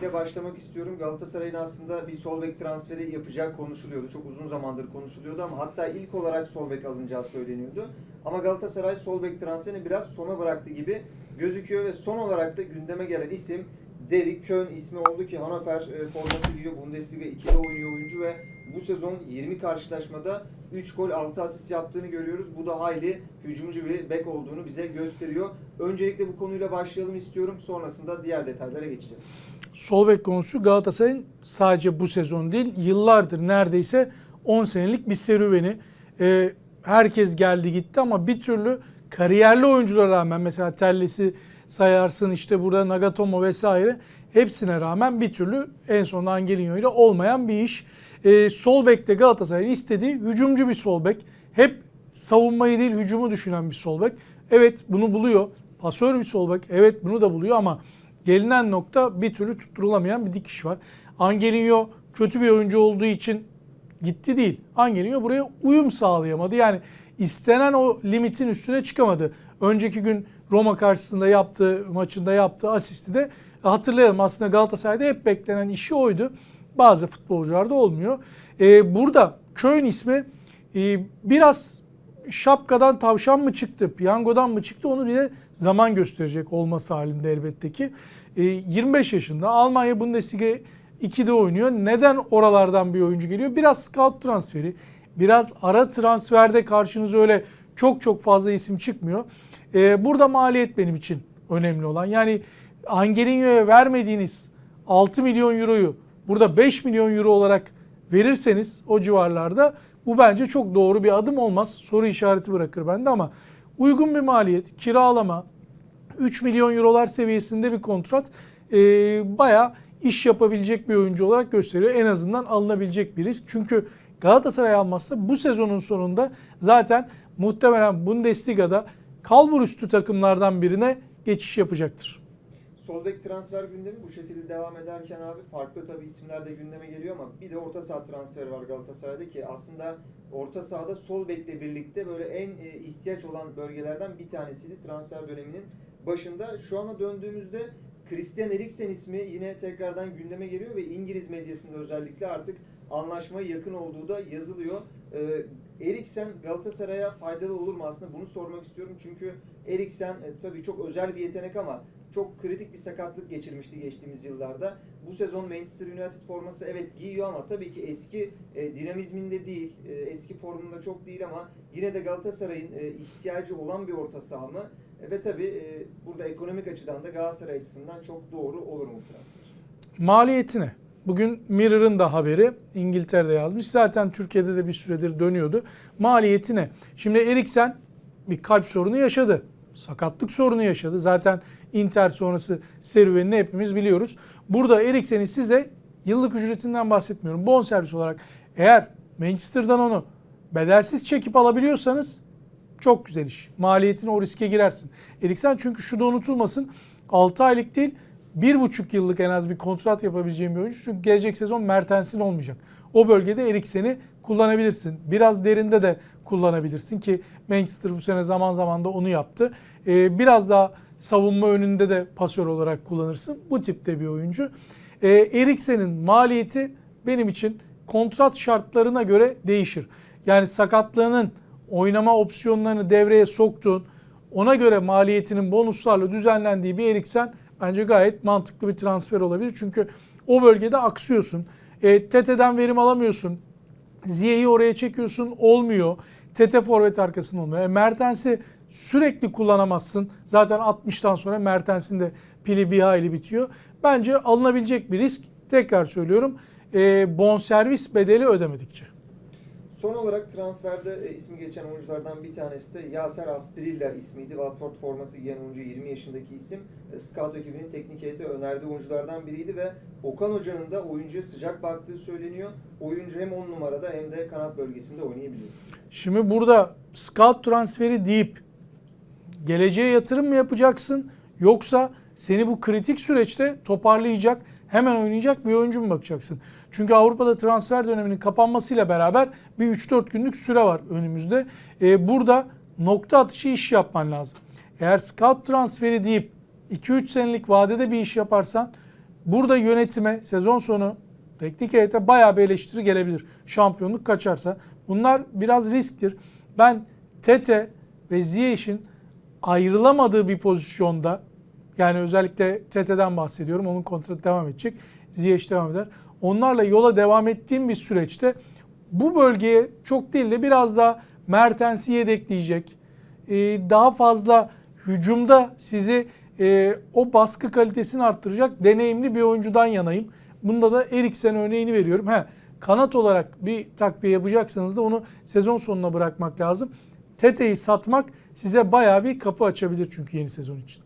ile başlamak istiyorum. Galatasaray'ın aslında bir sol bek transferi yapacağı konuşuluyordu. Çok uzun zamandır konuşuluyordu ama hatta ilk olarak sol bek alınacağı söyleniyordu. Ama Galatasaray sol bek transferini biraz sona bıraktı gibi gözüküyor ve son olarak da gündeme gelen isim Derek Kön ismi oldu ki Hannover e, forması giyiyor. Bundesliga 2'de oynuyor oyuncu ve bu sezon 20 karşılaşmada 3 gol 6 asist yaptığını görüyoruz. Bu da hayli hücumcu bir bek olduğunu bize gösteriyor. Öncelikle bu konuyla başlayalım istiyorum. Sonrasında diğer detaylara geçeceğiz. Sol bek konusu Galatasaray'ın sadece bu sezon değil yıllardır neredeyse 10 senelik bir serüveni. Ee, herkes geldi gitti ama bir türlü kariyerli oyunculara rağmen mesela Telles'i sayarsın işte burada Nagatomo vesaire hepsine rağmen bir türlü en son Angelinho ile olmayan bir iş. Ee, sol bekte Galatasaray'ın istediği hücumcu bir sol bek. Hep savunmayı değil hücumu düşünen bir sol bek. Evet bunu buluyor. Pasör bir sol bek. Evet bunu da buluyor ama gelinen nokta bir türlü tutturulamayan bir dikiş var. Angelinho kötü bir oyuncu olduğu için gitti değil. Angelinho buraya uyum sağlayamadı. Yani istenen o limitin üstüne çıkamadı. Önceki gün Roma karşısında yaptığı maçında yaptığı asisti de hatırlayalım. Aslında Galatasaray'da hep beklenen işi oydu. Bazı futbolcularda olmuyor. Ee, burada Köln ismi e, biraz şapkadan tavşan mı çıktı, piyangodan mı çıktı onu bile zaman gösterecek olması halinde elbette ki. E, 25 yaşında Almanya Bundesliga 2'de oynuyor. Neden oralardan bir oyuncu geliyor? Biraz scout transferi, biraz ara transferde karşınıza öyle çok çok fazla isim çıkmıyor. E, burada maliyet benim için önemli olan. Yani Angelinho'ya vermediğiniz 6 milyon euroyu burada 5 milyon euro olarak verirseniz o civarlarda bu bence çok doğru bir adım olmaz. Soru işareti bırakır bende ama uygun bir maliyet, kiralama, 3 milyon eurolar seviyesinde bir kontrat e, bayağı iş yapabilecek bir oyuncu olarak gösteriyor. En azından alınabilecek bir risk. Çünkü Galatasaray almazsa bu sezonun sonunda zaten muhtemelen Bundesliga'da kalbur üstü takımlardan birine geçiş yapacaktır. Sol bek transfer gündemi bu şekilde devam ederken abi farklı tabii isimler de gündeme geliyor ama bir de orta saha transferi var Galatasaray'da ki aslında orta sahada sol bekle birlikte böyle en e, ihtiyaç olan bölgelerden bir tanesiydi transfer döneminin başında. Şu ana döndüğümüzde Christian Eriksen ismi yine tekrardan gündeme geliyor ve İngiliz medyasında özellikle artık anlaşmaya yakın olduğu da yazılıyor. Ee, Eriksen Galatasaray'a faydalı olur mu aslında bunu sormak istiyorum. Çünkü Eriksen e, tabii çok özel bir yetenek ama çok kritik bir sakatlık geçirmişti geçtiğimiz yıllarda. Bu sezon Manchester United forması evet giyiyor ama tabii ki eski e, dinamizminde değil, e, eski formunda çok değil ama yine de Galatasaray'ın e, ihtiyacı olan bir orta saha mı? E, ve tabii e, burada ekonomik açıdan da Galatasaray açısından çok doğru olur mu transfer? Maliyetine. Bugün Mirror'ın da haberi İngiltere'de yazmış. Zaten Türkiye'de de bir süredir dönüyordu. Maliyeti ne? Şimdi Eriksen bir kalp sorunu yaşadı. Sakatlık sorunu yaşadı. Zaten Inter sonrası serüvenini hepimiz biliyoruz. Burada Eriksen'i size yıllık ücretinden bahsetmiyorum. Bonservis olarak eğer Manchester'dan onu bedelsiz çekip alabiliyorsanız çok güzel iş. Maliyetine o riske girersin. Eriksen çünkü şu da unutulmasın. 6 aylık değil 1,5 yıllık en az bir kontrat yapabileceğim bir oyuncu. Çünkü gelecek sezon Mertens'in olmayacak. O bölgede Eriksen'i kullanabilirsin. Biraz derinde de kullanabilirsin ki Manchester bu sene zaman zaman da onu yaptı. Ee, biraz daha savunma önünde de pasör olarak kullanırsın. Bu tipte bir oyuncu. Ee, Eriksen'in maliyeti benim için kontrat şartlarına göre değişir. Yani sakatlığının oynama opsiyonlarını devreye soktuğun, ona göre maliyetinin bonuslarla düzenlendiği bir Eriksen bence gayet mantıklı bir transfer olabilir. Çünkü o bölgede aksıyorsun. E, Tete'den verim alamıyorsun. Ziye'yi oraya çekiyorsun olmuyor. Tete forvet arkasında olmuyor. E, Mertens'i sürekli kullanamazsın. Zaten 60'tan sonra Mertens'in de pili bir hayli bitiyor. Bence alınabilecek bir risk. Tekrar söylüyorum. E, bonservis bedeli ödemedikçe. Son olarak transferde e, ismi geçen oyunculardan bir tanesi de Yaser Asprilla ismiydi. Watford forması giyen oyuncu 20 yaşındaki isim. E, Scout ekibinin teknik heyeti önerdiği oyunculardan biriydi ve Okan Hoca'nın da oyuncuya sıcak baktığı söyleniyor. Oyuncu hem 10 numarada hem de kanat bölgesinde oynayabiliyor. Şimdi burada scout transferi deyip geleceğe yatırım mı yapacaksın yoksa seni bu kritik süreçte toparlayacak, hemen oynayacak bir oyuncu mu bakacaksın? Çünkü Avrupa'da transfer döneminin kapanmasıyla beraber bir 3-4 günlük süre var önümüzde. Ee, burada nokta atışı iş yapman lazım. Eğer scout transferi deyip 2-3 senelik vadede bir iş yaparsan Burada yönetime sezon sonu teknik heyete bayağı bir eleştiri gelebilir. Şampiyonluk kaçarsa. Bunlar biraz risktir. Ben Tete ve Ziyech'in ayrılamadığı bir pozisyonda yani özellikle Tete'den bahsediyorum. Onun kontratı devam edecek. Ziyech devam eder. Onlarla yola devam ettiğim bir süreçte bu bölgeye çok değil de biraz daha Mertens'i yedekleyecek. Ee, daha fazla hücumda sizi e, o baskı kalitesini arttıracak deneyimli bir oyuncudan yanayım. Bunda da Eriksen örneğini veriyorum. He, kanat olarak bir takviye yapacaksanız da onu sezon sonuna bırakmak lazım. Tete'yi satmak size bayağı bir kapı açabilir çünkü yeni sezon için.